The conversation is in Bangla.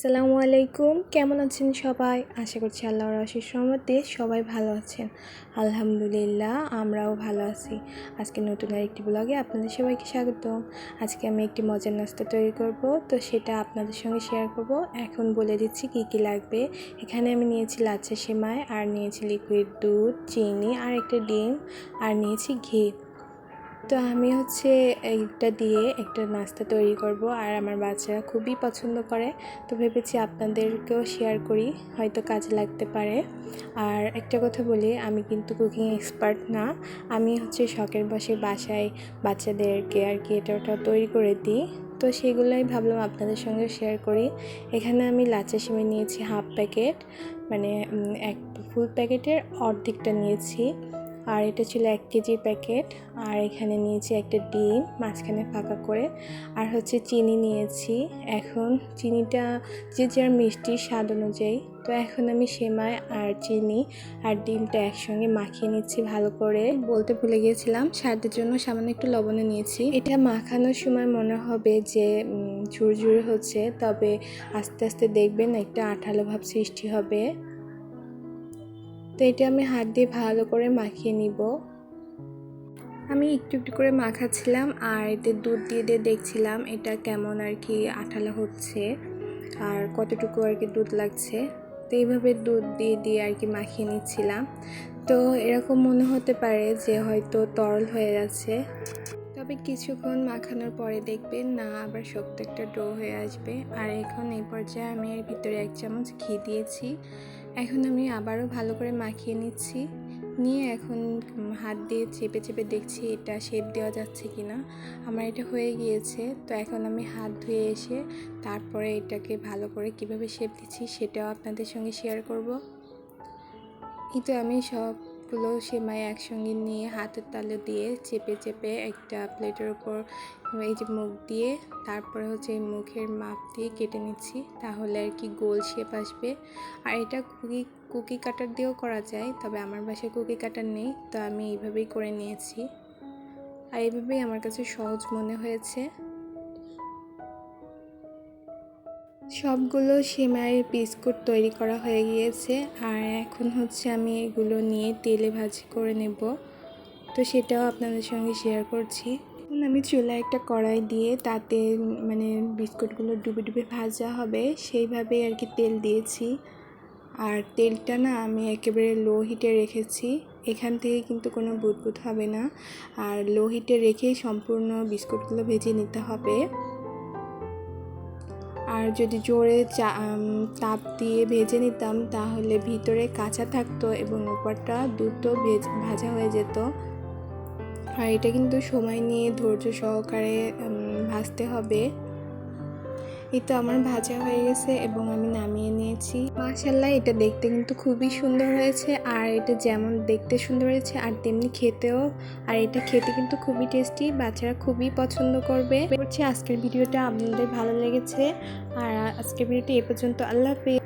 আসসালামু আলাইকুম। কেমন আছেন সবাই? আশা করছি আল্লাহর আশিস রহমতে সবাই ভালো আছেন। আলহামদুলিল্লাহ, আমরাও ভালো আছি। আজকে নতুন আরেকটি ব্লগে আপনাদের সবাইকে স্বাগত। আজকে আমি একটি মজার নাস্তা তৈরি করব। তো সেটা আপনাদের সঙ্গে শেয়ার করব। এখন বলে দিচ্ছি কি কি লাগবে। এখানে আমি নিয়েছি লাচ্ছা সেমাই, আর নিয়েছি লিকুইড দুধ, চিনি, আর একটা ডিম, আর নিয়েছি ঘি। তো আমি হচ্ছে এইটা দিয়ে একটা নাস্তা তৈরি করব আর আমার বাচ্চারা খুবই পছন্দ করে। তো ভেবেছি আপনাদেরকেও শেয়ার করি, হয়তো কাজে লাগতে পারে। আর একটা কথা বলি, আমি কিন্তু কুকিং এক্সপার্ট না। আমি হচ্ছে শখের বসে বাসায় বাচ্চাদেরকে আর কি এটা ওটা তৈরি করে দিই। তো সেগুলোই ভাবলাম আপনাদের সঙ্গে শেয়ার করি। এখানে আমি লাচা সিমে নিয়েছি হাফ প্যাকেট মানে এক ফুল প্যাকেটের অর্ধেকটা নিয়েছি। আর এটা ছিল এক কেজি প্যাকেট। আর এখানে নিয়েছি একটা ডিম, মাঝখানে ফাঁকা করে। আর হচ্ছে চিনি নিয়েছি। এখন চিনিটা যে যার মিষ্টির স্বাদ অনুযায়ী। তো এখন আমি সেমাই আর চিনি আর ডিমটা একসঙ্গে মাখিয়ে নিচ্ছি ভালো করে। বলতে ভুলে গিয়েছিলাম, স্বাদের জন্য সামান্য একটু লবণে নিয়েছি। এটা মাখানোর সময় মনে হবে যে ঝুরঝুরে হচ্ছে। তবে আস্তে আস্তে দেখবেন একটা আঠালো ভাব সৃষ্টি হবে। তো এটা আমি হাত দিয়ে ভালো করে মাখিয়ে নিব। আমি একটু একটু করে মাখাচ্ছিলাম আর এতে দুধ দিয়ে দিয়ে দেখছিলাম এটা কেমন আর কি আঠালো হচ্ছে আর কতটুকু আর কি দুধ লাগছে। তো এইভাবে দুধ দিয়ে দিয়ে আর কি মাখিয়ে নিচ্ছিলাম। তো এরকম মনে হতে পারে যে হয়তো তরল হয়ে যাচ্ছে তবে কিছুক্ষণ মাখানোর পরে দেখবেন না, আবার শক্ত একটা ডো হয়ে আসবে। আর এখন এই পর্যায়ে আমি এর ভিতরে এক চামচ ঘি দিয়েছি। এখন আমি আবারও ভালো করে মাখিয়ে নিচ্ছি। নিয়ে এখন হাত দিয়ে চেপে চেপে দেখছি এটা শেপ দেওয়া যাচ্ছে কি না আমার এটা হয়ে গিয়েছে, তো এখন আমি হাত ধুয়ে এসে তারপরে এটাকে ভালো করে কীভাবে শেপ দিচ্ছি সেটাও আপনাদের সঙ্গে শেয়ার করব। কিন্তু আমি সবগুলো সেমাই একসঙ্গে নিয়ে হাতের তালে দিয়ে চেপে চেপে একটা প্লেটের ওপর এই যে মুখ দিয়ে তারপরে হচ্ছে এই মুখের মাপ দিয়ে কেটে নিচ্ছি, তাহলে আর কি গোল শেপ আসবে। আর এটা কুকি কুকি কাটার দিয়েও করা যায়, তবে আমার বাসায় কুকি কাটার নেই, তো আমি এইভাবেই করে নিয়েছি। আর এইভাবেই আমার কাছে সহজ মনে হয়েছে। সবগুলো সেমাইয়ের বিস্কুট তৈরি করা হয়ে গিয়েছে আর এখন হচ্ছে আমি এগুলো নিয়ে তেলে ভাজি করে নেব। তো সেটাও আপনাদের সঙ্গে শেয়ার করছি। এখন আমি চুলায় একটা কড়াই দিয়ে তাতে মানে বিস্কুটগুলো ডুবে ডুবে ভাজা হবে, সেইভাবে আর কি তেল দিয়েছি। আর তেলটা না আমি একেবারে লো হিটে রেখেছি, এখান থেকে কিন্তু কোনো বুদবুদ হবে না। আর লো হিটে রেখেই সম্পূর্ণ বিস্কুটগুলো ভেজে নিতে হবে। আর যদি জোরে চা তাপ দিয়ে ভেজে নিতাম, তাহলে ভিতরে কাঁচা থাকতো এবং ওপরটা দ্রুত ভেজ হয়ে যেত। আর এটা কিন্তু সময় নিয়ে ধৈর্য সহকারে ভাজতে হবে। এই তো আমার ভাজা হয়ে গেছে এবং আমি নামিয়ে নিয়েছি। মাশাল্লাহ এটা দেখতে কিন্তু খুবই সুন্দর হয়েছে আর এটা যেমন দেখতে সুন্দর হয়েছে আর তেমনি খেতেও। আর এটা খেতে কিন্তু খুবই টেস্টি বাচ্চারা খুবই পছন্দ করবে। করছি আজকের ভিডিওটা আপনাদের ভালো লেগেছে। আর আজকের ভিডিওটি এ পর্যন্ত, আল্লাহ হাফেজ।